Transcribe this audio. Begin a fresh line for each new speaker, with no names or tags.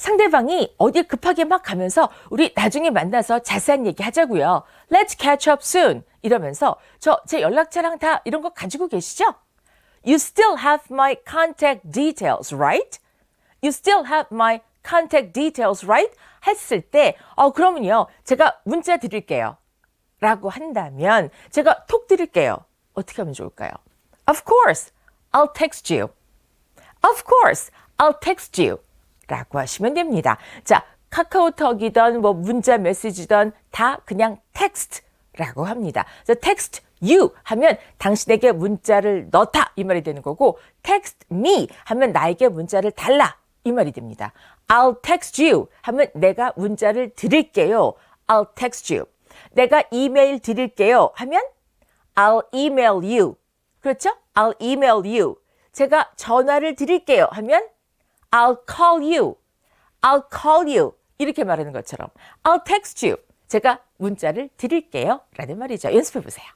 상대방이 어딜 급하게 막 가면서 우리 나중에 만나서 자세한 얘기 하자고요. Let's catch up soon. 이러면서 저 제 연락처랑 다 이런 거 가지고 계시죠? You still have my contact details, right? You still have my contact details, right? 했을 때, 어, 그러면요. 제가 문자 드릴게요. 라고 한다면 제가 톡 드릴게요. 어떻게 하면 좋을까요? Of course, I'll text you. Of course, I'll text you. 라고 하시면 됩니다. 자, 카카오톡이든 뭐 문자 메시지든 다 그냥 텍스트라고 합니다. 그래서 text you 하면 당신에게 문자를 넣다 이 말이 되는 거고 text me 하면 나에게 문자를 달라 이 말이 됩니다. I'll text you 하면 내가 문자를 드릴게요. I'll text you. 내가 이메일 드릴게요 하면 I'll email you. 그렇죠? I'll email you. 제가 전화를 드릴게요 하면 I'll call you. I'll call you. 이렇게 말하는 것처럼 I'll text you. 제가 문자를 드릴게요. 라는 말이죠. 연습해 보세요.